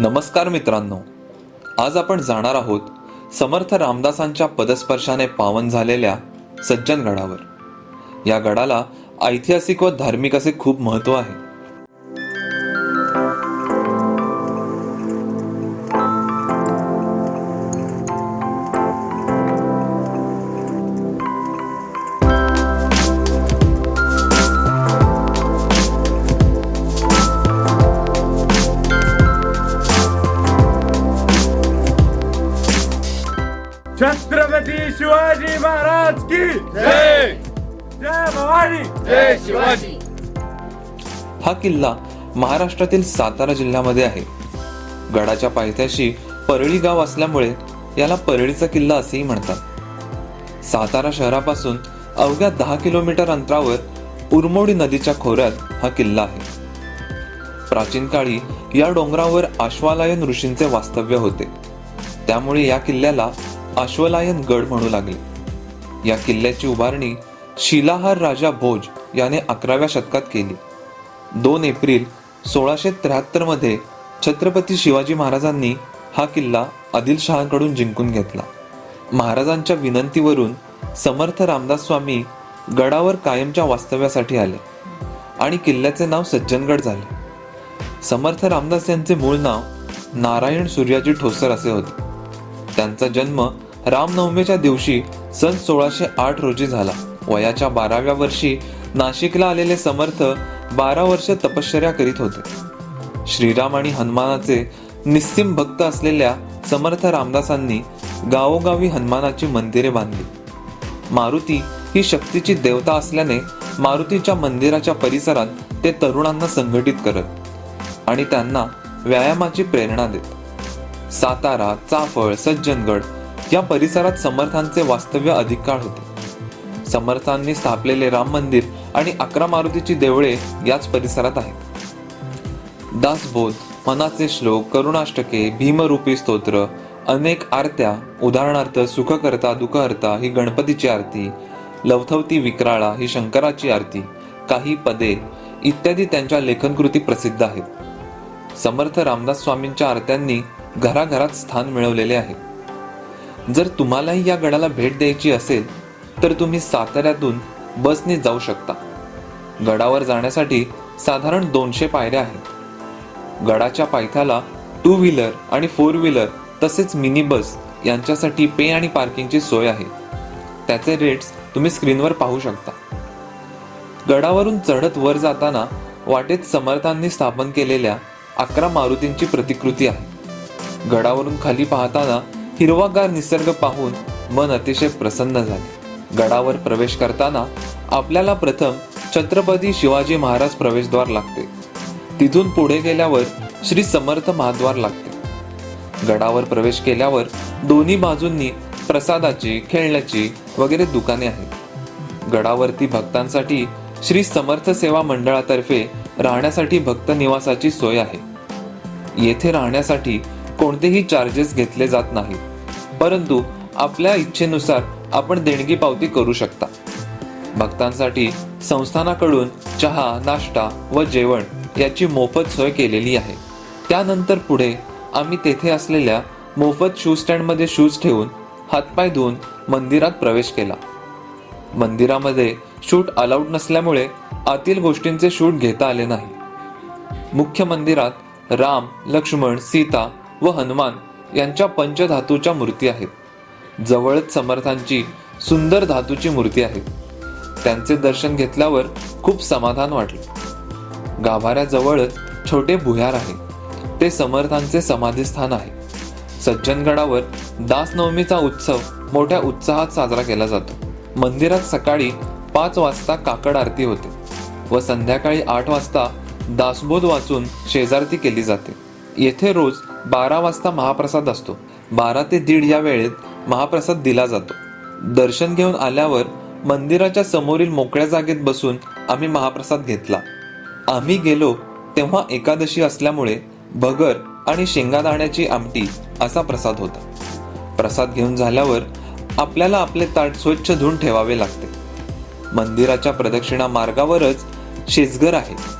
नमस्कार मित्रांनो. आज आपण जाणार आहोत समर्थ रामदासांच्या पदस्पर्शाने पावन झालेल्या सज्जनगडावर. या गडाला ऐतिहासिक व धार्मिक असे खूप महत्त्व आहे. छत्रपती शिवाजी महाराज की जय! जय भवानी! जय शिवाजी! हा किल्ला महाराष्ट्रातील सातारा जिल्ह्यामध्ये आहे. गडाच्या पायथ्याशी परळी गाव असल्यामुळे याला परळीचा किल्ला असेही म्हणतात. सातारा शहरापासून अवघ्या दहा किलोमीटर अंतरावर उरमोडी नदीच्या खोऱ्यात हा किल्ला आहे. प्राचीन काळी या डोंगरावर आश्वालायन ऋषींचे वास्तव्य होते. त्यामुळे या किल्ल्याला अश्वलायन गड म्हणू लागले. या किल्ल्याची उभारणी शिलाहार राजा भोज याने अकराव्या शतकात केली. दोन एप्रिल सोळाशे त्र्याहत्तरमध्ये छत्रपती शिवाजी महाराजांनी हा किल्ला आदिलशहाकडून जिंकून घेतला. महाराजांच्या विनंतीवरून समर्थ रामदास स्वामी गडावर कायमच्या वास्तव्यासाठी आले आणि किल्ल्याचे नाव सज्जनगड झाले. समर्थ रामदास यांचे मूळ नाव नारायण सूर्याजी ठोसर असे होते. त्यांचा जन्म रामनवमीच्या दिवशी सन सोळाशे आठ रोजी झाला. वयाच्या बाराव्या वर्षी नाशिकला आलेले समर्थ बारा वर्ष तपश्चर्या करीत होते. श्रीराम आणि हनुमानाचे निस्सिम भक्त असलेल्या समर्थ रामदासांनी गावोगावी हनुमानाची मंदिरे बांधली. मारुती ही शक्तीची देवता असल्याने मारुतीच्या मंदिराच्या परिसरात ते तरुणांना संघटित करत आणि त्यांना व्यायामाची प्रेरणा देत. सातारा चाफळ सज्जनगड या परिसरात समर्थांचे वास्तव्य अधिक काळ होते. समर्थांनी स्थापलेले राम मंदिर आणि अकरा मारुतीची देवळे याच परिसरात आहेत. दासबोध मनाचे श्लोक करुणाष्टके भीमरूपी स्तोत्र अनेक आरत्या उदाहरणार्थ सुखकर्ता दुखहर्ता ही गणपतीची आरती लवथवती विक्राळा ही शंकराची आरती काही पदे इत्यादी त्यांच्या लेखनकृती प्रसिद्ध आहेत. समर्थ रामदास स्वामींच्या आरत्यांनी घराघरात स्थान मिळवलेले आहे. जर तुम्हालाही या गडाला भेट द्यायची असेल तर तुम्ही साताऱ्यातून बसने जाऊ शकता. गडावर जाण्यासाठी साधारण दोनशे पायऱ्या आहेत. गडाच्या पायथ्याला टू व्हीलर आणि फोर व्हीलर तसेच मिनी बस यांच्यासाठी पे आणि पार्किंगची सोय आहे. त्याचे रेट्स तुम्ही स्क्रीनवर पाहू शकता. गडावरून चढत वर जाताना वाटेत समर्थांनी स्थापन केलेल्या अकरा मारुतींची प्रतिकृती आहे. गडावरून खाली पाहताना हिरवागार निसर्ग पाहून मन अतिशय प्रसन्न झाले. गडावर प्रवेश करताना आपल्याला प्रथम छत्रपती शिवाजी महाराज प्रवेशद्वार लागते. तिथून पुढे गेल्यावर श्री समर्थ महाद्वार लागते. गडावर प्रवेश केल्यावर दोन्ही बाजूंनी प्रसादाची खेळण्याची वगैरे दुकाने आहेत. गडावरती भक्तांसाठी श्री समर्थ सेवा मंडळातर्फे राहण्यासाठी भक्त निवासाची सोय आहे. येथे राहण्यासाठी कोणतेही चार्जेस घेतले जात नाहीत परंतु आपल्या इच्छेनुसार आपण देणगी पावती करू शकता. भक्तांसाठी संस्थानाकडून चहा नाश्ता व जेवण याची मोफत सोय केलेली आहे. त्यानंतर पुढे आम्ही तेथे असलेल्या मोफत शूज स्टँडमध्ये शूज ठेवून हातपाय धुवून मंदिरात प्रवेश केला. मंदिरामध्ये शूट अलाउड नसल्यामुळे आतील गोष्टींचे शूट घेता आले नाही. मुख्य मंदिरात राम लक्ष्मण सीता व हनुमान यांच्या पंचधातूच्या मूर्ती आहेत. जवळच समर्थांची सुंदर धातूची मूर्ती आहे त्यांचे दर्शन घेतल्यावर खूप समाधान वाटले. गाभाऱ्याजवळच छोटे भुयार आहे. ते समर्थांचे समाधीस्थान आहे. सज्जनगडावर दासनवमीचा उत्सव मोठ्या उत्साहात साजरा केला जातो. मंदिरात सकाळी पाच वाजता काकड आरती होते व संध्याकाळी आठ वाजता दासबोध वाचून शेजारती केली जाते. येथे रोज बारा वाजता महाप्रसाद असतो. बारा ते दीड या वेळेत महाप्रसाद दिला जातो. दर्शन घेऊन आल्यावर मंदिराच्या समोरील मोकळ्या जागेत बसून आम्ही महाप्रसाद घेतला. आम्ही गेलो तेव्हा एकादशी असल्यामुळे भगर आणि शेंगादाण्याची आमटी असा प्रसाद होता. प्रसाद घेऊन झाल्यावर आपल्याला आपले ताट स्वच्छ धुवून ठेवावे लागते. मंदिराच्या प्रदक्षिणा मार्गावरच शेजघर आहे.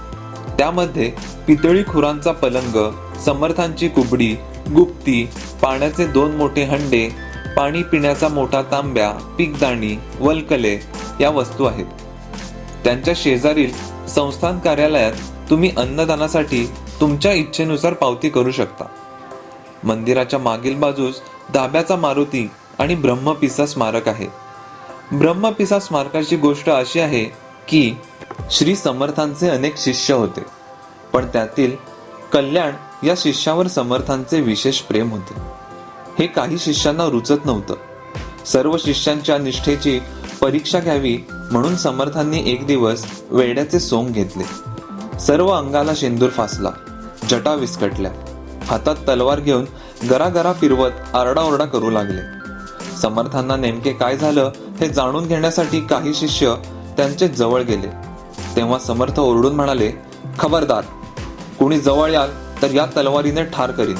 त्यामध्ये पितळी खुरांचा पलंग समर्थांची कुबडी गुप्ती पाण्याचे दोन मोठे हंडे पाणी पिण्याचा मोठा तांब्या पीकदाणी वलकले या वस्तू आहेत. त्यांच्या शेजारील संस्थान कार्यालयात तुम्ही अन्नदानासाठी तुमच्या इच्छेनुसार पावती करू शकता. मंदिराच्या मागील बाजूस धाब्याचा मारुती आणि ब्रह्मपिसा स्मारक आहे. ब्रह्मपिसा स्मारकाची गोष्ट अशी आहे की श्री समर्थांचे अनेक शिष्य होते. पण त्यातील कल्याण या शिष्यावर समर्थांचे विशेष प्रेम होते. हे काही शिष्यांना रुचत नव्हतं. सर्व शिष्यांच्या निष्ठेची परीक्षा घ्यावी म्हणून समर्थांनी एक दिवस वेड्याचे सोंग घेतले. सर्व अंगाला शेंदूर फासला जटा विस्कटल्या. हातात तलवार घेऊन गरागरा फिरवत आरडाओरडा करू लागले. समर्थांना नेमके काय झालं हे जाणून घेण्यासाठी काही शिष्य त्यांचे जवळ गेले. तेव्हा समर्थ ओरडून म्हणाले खबरदार कुणी जवळ याल तर या तलवारीने ठार करीन.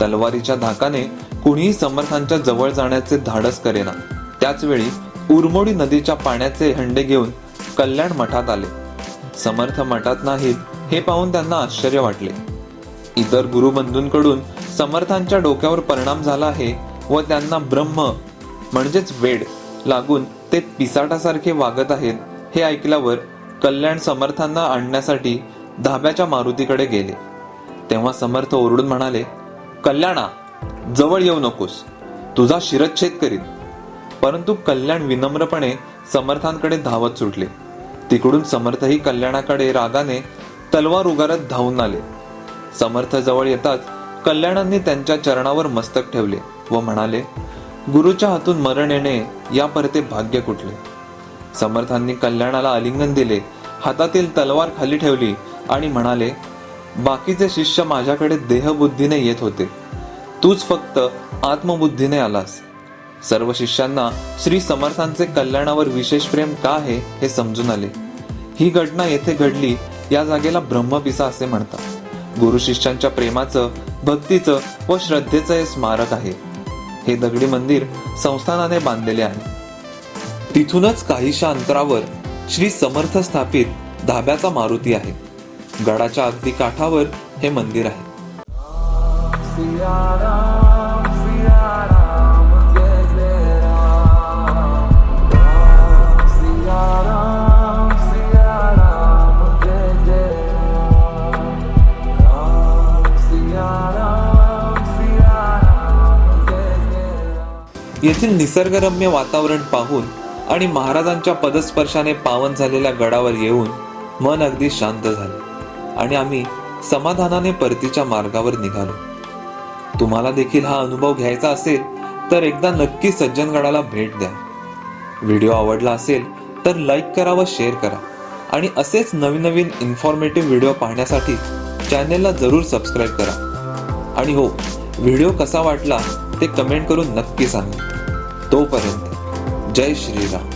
तलवारीच्या धाकाने कुणीही समर्थांच्या जवळ जाण्याचे धाडस करेना. त्याचवेळी उरमोडी नदीच्या पाण्याचे हंडे घेऊन कल्याण मठात आले. समर्थ मठात नाहीत हे पाहून त्यांना आश्चर्य वाटले. इतर गुरुबंधूंकडून समर्थांच्या डोक्यावर परिणाम झाला आहे व त्यांना ब्रह्म म्हणजेच वेड लागून ते पिसाटासारखे वागत आहेत हे ऐकल्यावर कल्याण समर्थांना आणण्यासाठी धाब्याच्या मारुतीकडे गेले. तेव्हा समर्थ ओरडून म्हणाले कल्याणा जवळ येऊ नकोस. तुझा शिरच्छेद करीन. परंतु कल्याण विनम्रपणे समर्थांकडे धावत सुटले. तिकडून समर्थही कल्याणाकडे रागाने तलवार उगारत धावून आले. समर्थ जवळ येताच कल्याणांनी त्यांच्या चरणावर मस्तक ठेवले व म्हणाले गुरुच्या हातून मरण येणे या परते भाग्य कुठले? समर्थांनी कल्याणाला आलिंगन दिले हातातील तलवार खाली ठेवली आणि म्हणाले बाकीचे शिष्य माझ्याकडे देहबुद्धीने येत होते. तूच फक्त आत्मबुद्धीने आलास. सर्व शिष्यांना श्री समर्थांचे कल्याणावर विशेष प्रेम का आहे हे समजून आले. ही घटना येथे घडली या जागेला ब्रह्मपिसा असे म्हणतात. गुरु शिष्यांच्या प्रेमाचं भक्तीचं व श्रद्धेचं हे स्मारक आहे. हे दगडी मंदिर संस्थानाने बांधलेले आहे. तिथूनच काहीशा अंतरावर श्री समर्थ स्थापित धाब्याचा मारुती आहे. गडाच्या अगदी काठावर हे मंदिर आहे. येथील निसर्गरम्य वातावरण पाहून आणि महाराजांच्या पदस्पर्शाने पावन झालेल्या गडावर येऊन मन अगदी शांत झाले. आणि आम्ही समाधानाने परतीच्या मार्गावर निघालो. तुम्हाला देखील हा अनुभव घ्यायचा असेल तर एकदा नक्की सज्जनगडाला भेट द्या. व्हिडिओ आवडला असेल तर लाईक करा व शेअर करा. आणि असेच नवीन नवीन इन्फॉर्मेटिव्ह व्हिडिओ पाहण्यासाठी चॅनेलला जरूर सबस्क्राईब करा. आणि हो व्हिडिओ कसा वाटला ते कमेंट करून नक्की सांगा. तोपर्यंत जय श्रीराम